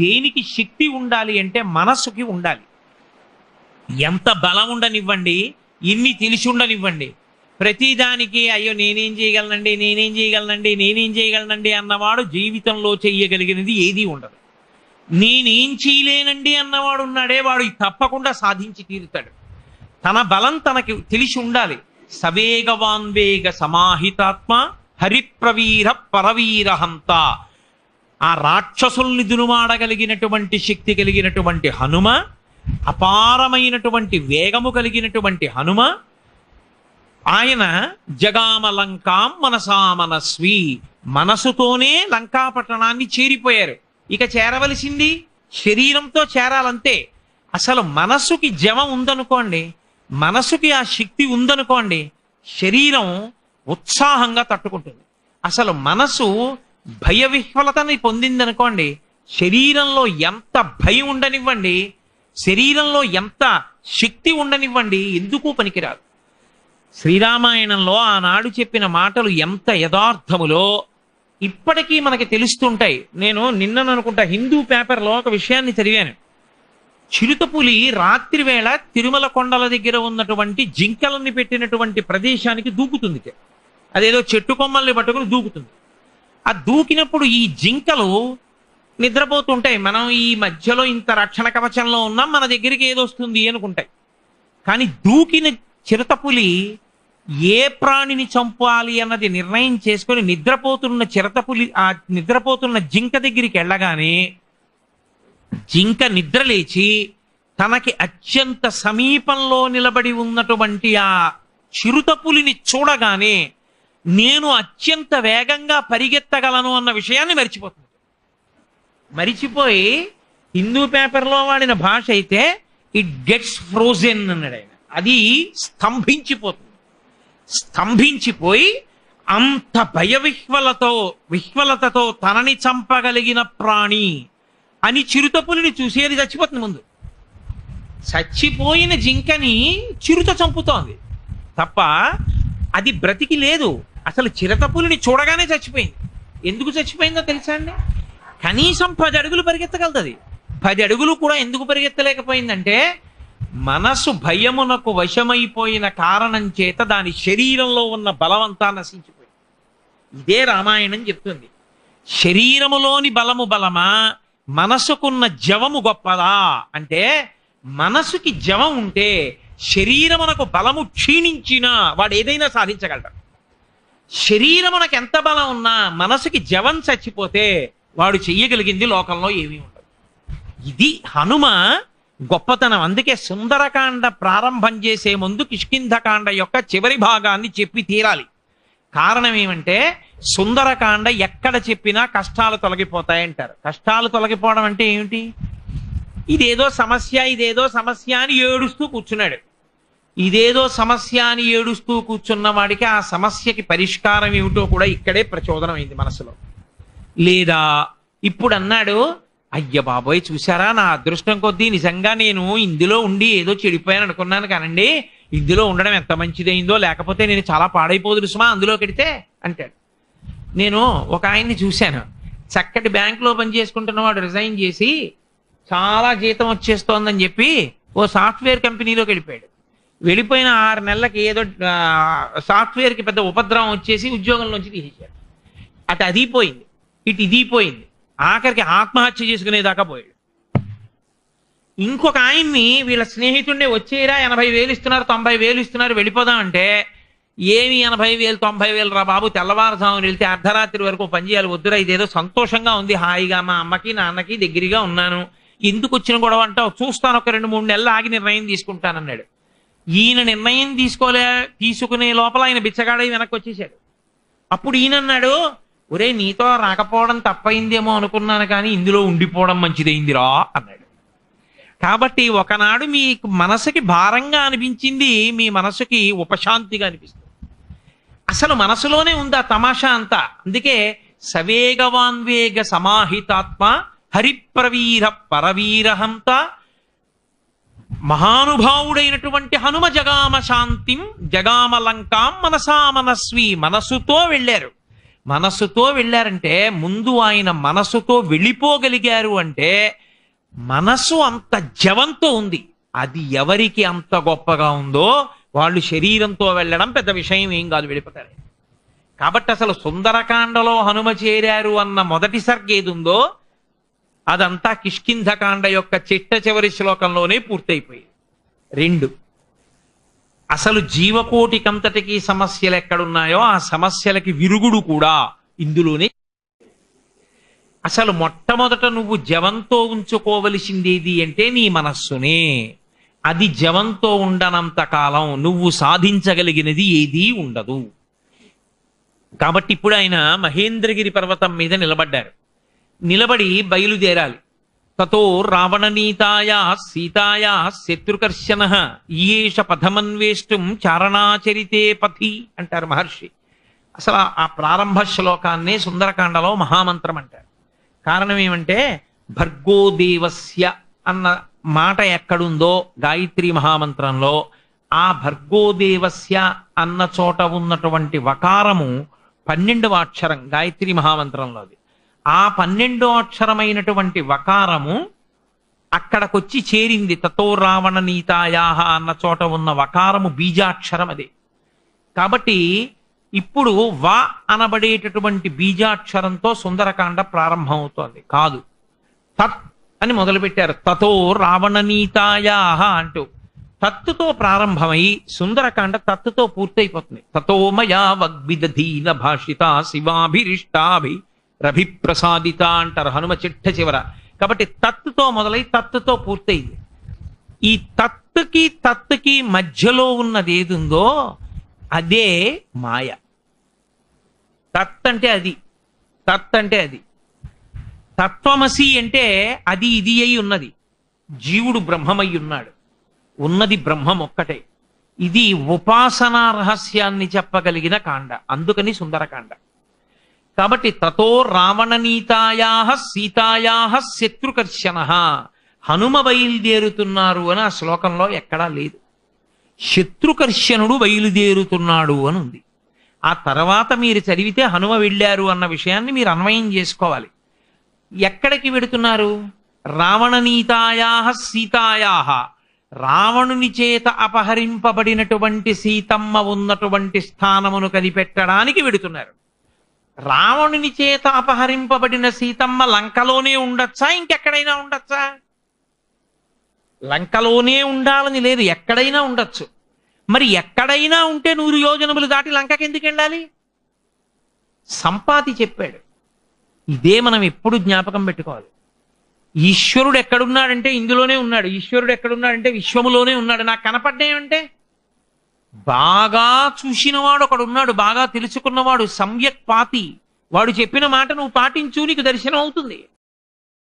దేనికి శక్తి ఉండాలి అంటే మనస్సుకి ఉండాలి. ఎంత బలం ఉండనివ్వండి ఇన్ని తెలిసి ఉండనివ్వండి. ప్రతిదానికి అయ్యో నేనేం చేయగలనండి నేనేం చేయగలనండి నేనేం చేయగలనండి అన్నవాడు జీవితంలో చేయగలిగినది ఏదీ ఉండదు. నేనేం చేయలేనండి అన్నవాడు ఉన్నాడే వాడు తప్పకుండా సాధించి తీరుతాడు. తన బలం తనకి తెలిసి ఉండాలి. సవేగవాన్వేగ సమాహితాత్మ హరిప్రవీర పరవీరహంత. ఆ రాక్షసుల్ని దునుమాడగలిగినటువంటి శక్తి కలిగినటువంటి హనుమ అపారమైనటువంటి వేగము కలిగినటువంటి హనుమ ఆయన జగామ లంకాం మనసామనస్వి మనసుతోనే లంకాపట్టణాన్ని చేరిపోయారు. ఇక చేరవలసింది శరీరంతో చేరాలంతే. అసలు మనసుకి జమ ఉందనుకోండి మనసుకి ఆ శక్తి ఉందనుకోండి శరీరం ఉత్సాహంగా తట్టుకుంటుంది. అసలు మనసు భయ విహ్వలతని పొందిందనుకోండి శరీరంలో ఎంత భయం ఉండనివ్వండి శరీరంలో ఎంత శక్తి ఉండనివ్వండి ఎందుకు పనికిరాదు. శ్రీరామాయణంలో ఆనాడు చెప్పిన మాటలు ఎంత యథార్థములో ఇప్పటికీ మనకి తెలుస్తుంటాయి. నేను నిన్నననుకుంటా హిందూ పేపర్లో ఒక విషయాన్ని చదివాను. చిరుతపులి రాత్రి వేళ తిరుమల కొండల దగ్గర ఉన్నటువంటి జింకలని పెట్టినటువంటి ప్రదేశానికి దూకుతుంది. అదేదో చెట్టు కొమ్మల్ని పట్టుకుని దూకుతుంది. ఆ దూకినప్పుడు ఈ జింకలు నిద్రపోతుంటాయి. మనం ఈ మధ్యలో ఇంత రక్షణ కవచంలో ఉన్నాం మన దగ్గరికి ఏదొస్తుంది అనుకుంటాయి. కానీ దూకిన చిరతపులి ఏ ప్రాణిని చంపాలి అన్నది నిర్ణయం చేసుకొని నిద్రపోతున్న చిరతపులి ఆ నిద్రపోతున్న జింక దగ్గరికి వెళ్ళగానే జింక నిద్రలేచి తనకి అత్యంత సమీపంలో నిలబడి ఉన్నటువంటి ఆ చిరుతపులిని చూడగానే నేను అత్యంత వేగంగా పరిగెత్తగలను అన్న విషయాన్ని మర్చిపోతుంది. మరిచిపోయి హిందూ పేపర్లో వాడిన భాష అయితే ఇట్ గెట్స్ ఫ్రోజెన్ అన్నాడు ఆయన. అది స్తంభించిపోతుంది. స్తంభించిపోయి అంత భయ విహ్వలతో విహ్వలతతో తనని చంపగలిగిన ప్రాణి అని చిరుతపులిని చూసి అది చచ్చిపోతుంది ముందు. చచ్చిపోయిన జింకని చిరుత చంపుతోంది. తప్ప అది బ్రతికి లేదు. అసలు చిరతపులిని చూడగానే చచ్చిపోయింది. ఎందుకు చచ్చిపోయిందో తెలుసా అండి? కనీసం పది అడుగులు పరిగెత్తగలుగుతుంది పది అడుగులు కూడా ఎందుకు పరిగెత్తలేకపోయిందంటే మనసు భయమునకు వశమైపోయిన కారణం చేత దాని శరీరంలో ఉన్న బలమంతా నశించిపోయింది. ఇదే రామాయణం చెప్తుంది. శరీరములోని బలము బలమా మనసుకున్న జవము గొప్పదా? అంటే మనసుకి జవం ఉంటే శరీరమునకు బలము క్షీణించినా వాడు ఏదైనా సాధించగలడు. శరీరమునకు ఎంత బలం ఉన్నా మనసుకి జవం చచ్చిపోతే వాడు చెయ్యగలిగింది లోకంలో ఏమీ ఉండదు. ఇది హనుమ గొప్పతనం. అందుకే సుందరకాండ ప్రారంభం చేసే ముందు కిష్కింధకాండ యొక్క చివరి భాగాన్ని చెప్పి తీరాలి. కారణం ఏమంటే సుందరకాండ ఎక్కడ చెప్పినా కష్టాలు తొలగిపోతాయంటారు కష్టాలు తొలగిపోవడం అంటే ఏమిటి? ఇదేదో సమస్య ఇదేదో సమస్య అని ఏడుస్తూ కూర్చున్నాడు. ఇదేదో సమస్య అని ఏడుస్తూ కూర్చున్న వాడికి ఆ సమస్యకి పరిష్కారం ఏమిటో కూడా ఇక్కడే ప్రచోదనం అయింది మనసులో. లేదా ఇప్పుడు అన్నాడు అయ్య బాబోయ్ చూసారా నా అదృష్టం కొద్దీ నిజంగా నేను ఇందులో ఉండి ఏదో చెడిపోయాను అనుకున్నాను కానండి. ఇందులో ఉండడం ఎంత మంచిదైందో లేకపోతే నేను చాలా పాడైపోదు సుమా అందులో కడితే అంటాడు. నేను ఒక ఆయన్ని చూశాను. చక్కటి బ్యాంకులో పని వాడు రిజైన్ చేసి చాలా జీతం వచ్చేస్తోందని చెప్పి ఓ సాఫ్ట్వేర్ కంపెనీలోకి వెళ్ళిపోయాడు. వెళ్ళిపోయిన ఆరు నెలలకి ఏదో సాఫ్ట్వేర్కి పెద్ద ఉపద్రవం వచ్చేసి ఉద్యోగంలోంచి తీసేశాడు అటు అది పోయింది ఇటు ఇది పోయింది. ఆఖరికి ఆత్మహత్య చేసుకునేదాకా పోయాడు. ఇంకొక ఆయన్ని వీళ్ళ స్నేహితుండే వచ్చేరా ఎనభై వేలు ఇస్తున్నారు తొంభై వేలు ఇస్తున్నారు వెళ్ళిపోదామంటే ఏమి ఎనభై వేలు తొంభై వేలు రా బాబు తెల్లవారుజామున వెళ్తే అర్ధరాత్రి వరకు పని చేయాలి వద్దురా ఇదేదో సంతోషంగా ఉంది హాయిగా మా అమ్మకి నాన్నకి దగ్గరగా ఉన్నాను. ఎందుకు వచ్చిన గొడవ అంటావు? చూస్తాను ఒక రెండు మూడు నెలలు ఆగి నిర్ణయం తీసుకుంటానన్నాడు. ఈయన నిర్ణయం తీసుకోలే తీసుకునే లోపల ఆయన బిచ్చగాడై వెనక్కి వచ్చేసాడు. అప్పుడు ఈయన అన్నాడు ఒరే నీతో రాకపోవడం తప్పైందేమో అనుకున్నాను కానీ ఇందులో ఉండిపోవడం మంచిదైందిరా అన్నాడు. కాబట్టి ఒకనాడు మీ మనసుకి భారంగా అనిపించింది మీ మనసుకి ఉపశాంతిగా అనిపిస్తుంది. అసలు మనసులోనే ఉంది ఆ తమాషా అంతా. అందుకే సవేగవాన్వేగ సమాహితాత్మ హరిప్రవీర పరవీరహంత మహానుభావుడైనటువంటి హనుమ జగామ శాంతిం జగామ లంకాం మనసా మనస్వి మనసుతో వెళ్ళారు. మనస్సుతో వెళ్ళారంటే ముందు ఆయన మనస్సుతో వెళ్ళిపోగలిగారు అంటే మనస్సు అంత జవంతో ఉంది. అది ఎవరికి అంత గొప్పగా ఉందో వాళ్ళు శరీరంతో వెళ్ళడం పెద్ద విషయం ఏం కాదు వెళ్ళిపోతారు. కాబట్టి అసలు సుందరకాండలో హనుమ చేరారు అన్న మొదటి సర్గ ఏది ఉందో అదంతా కిష్కింధకాండ యొక్క చిట్ట చివరి శ్లోకంలోనే పూర్తయిపోయింది. రెండు. అసలు జీవకోటికంతటికి సమస్యలు ఎక్కడున్నాయో ఆ సమస్యలకి విరుగుడు కూడా ఇందులోనే. అసలు మొట్టమొదట నువ్వు జవంతో ఉంచుకోవలసిందేది అంటే నీ మనస్సునే. అది జవంతో ఉండనంత కాలం నువ్వు సాధించగలిగినది ఏదీ ఉండదు. కాబట్టి ఇప్పుడు ఆయన మహేంద్రగిరి పర్వతం మీద నిలబడ్డారు. నిలబడి బయలుదేరాలి. తతో రావణనీతాయా సీతాయ శత్రుకర్షణ ఈయేష పథమన్వేష్టం చారణాచరితే పథి అంటారు మహర్షి. అసలు ఆ- ప్రారంభ శ్లోకాన్నే సుందరకాండలో మహామంత్రం అంటారు. కారణం ఏమంటే భర్గో దేవస్య అన్న మాట ఎక్కడుందో గాయత్రి మహామంత్రంలో ఆ భర్గోదేవస్య అన్న చోట ఉన్నటువంటి వకారము పన్నెండవ అక్షరం గాయత్రి మహామంత్రంలోది. ఆ పన్నెండో అక్షరమైనటువంటి వకారము అక్కడకొచ్చి చేరింది. తతో రావణ నీతాయాహ అన్న చోట ఉన్న వకారము బీజాక్షరం అదే. కాబట్టి ఇప్పుడు వ అనబడేటటువంటి బీజాక్షరంతో సుందరకాండ ప్రారంభమవుతోంది. కాదు. తత్ అని మొదలుపెట్టారు. తతో రావణనీతాయాహ అంటూ. తత్తుతో ప్రారంభమై సుందరకాండ తత్తుతో పూర్తయిపోతుంది. తతోమయా వగ్విదధీన భాషిత శివాభిరిష్టాభి రభిప్రసాదిత అంటారు హనుమ చిట్ట చివర. కాబట్టి తత్తుతో మొదలై తత్తుతో పూర్తయింది. ఈ తత్తుకి తత్తుకి మధ్యలో ఉన్నది ఏది ఉందో అదే మాయ. తత్ అంటే అది. తత్ అంటే అది. తత్వమసి అంటే అది ఇది అయి ఉన్నది. జీవుడు బ్రహ్మమై ఉన్నాడు. ఉన్నది బ్రహ్మం ఒక్కటే. ఇది ఉపాసనా రహస్యాన్ని చెప్పగలిగిన కాండ. అందుకని సుందరకాండ. కాబట్టి తతో రావణనీతాయా సీతాయా శత్రుకర్షణ. హనుమ బయలుదేరుతున్నారు అని ఆ శ్లోకంలో ఎక్కడా లేదు. శత్రుకర్షణుడు బయలుదేరుతున్నాడు అని ఉంది. ఆ తర్వాత మీరు చదివితే హనుమ వెళ్ళారు అన్న విషయాన్ని మీరు అన్వయం చేసుకోవాలి. ఎక్కడికి వెడుతున్నారు? రావణనీతాయా సీతాయా. రావణుని చేత అపహరింపబడినటువంటి సీతమ్మ ఉన్నటువంటి స్థానమును కనిపెట్టడానికి వెడుతున్నారు. రావణుని చేత అపహరింపబడిన సీతమ్మ లంకలోనే ఉండొచ్చా? ఇంకెక్కడైనా ఉండొచ్చా? లంకలోనే ఉండాలని లేదు ఎక్కడైనా ఉండొచ్చు. మరి ఎక్కడైనా ఉంటే నూరు యోజనములు దాటి లంకకి ఎందుకు వెళ్ళాలి? సంపాతి చెప్పాడు. ఇదే మనం ఎప్పుడు జ్ఞాపకం పెట్టుకోవాలి. ఈశ్వరుడు ఎక్కడున్నాడంటే ఇందులోనే ఉన్నాడు. ఈశ్వరుడు ఎక్కడున్నాడంటే విశ్వములోనే ఉన్నాడు. నాకు కనపడ్డాయంటే బాగా చూసినవాడు ఒకడున్నాడు బాగా తెలుసుకున్నవాడు సమ్యక్ పాతి. వాడు చెప్పిన మాట నువ్వు పాటించు నీకు దర్శనం అవుతుంది.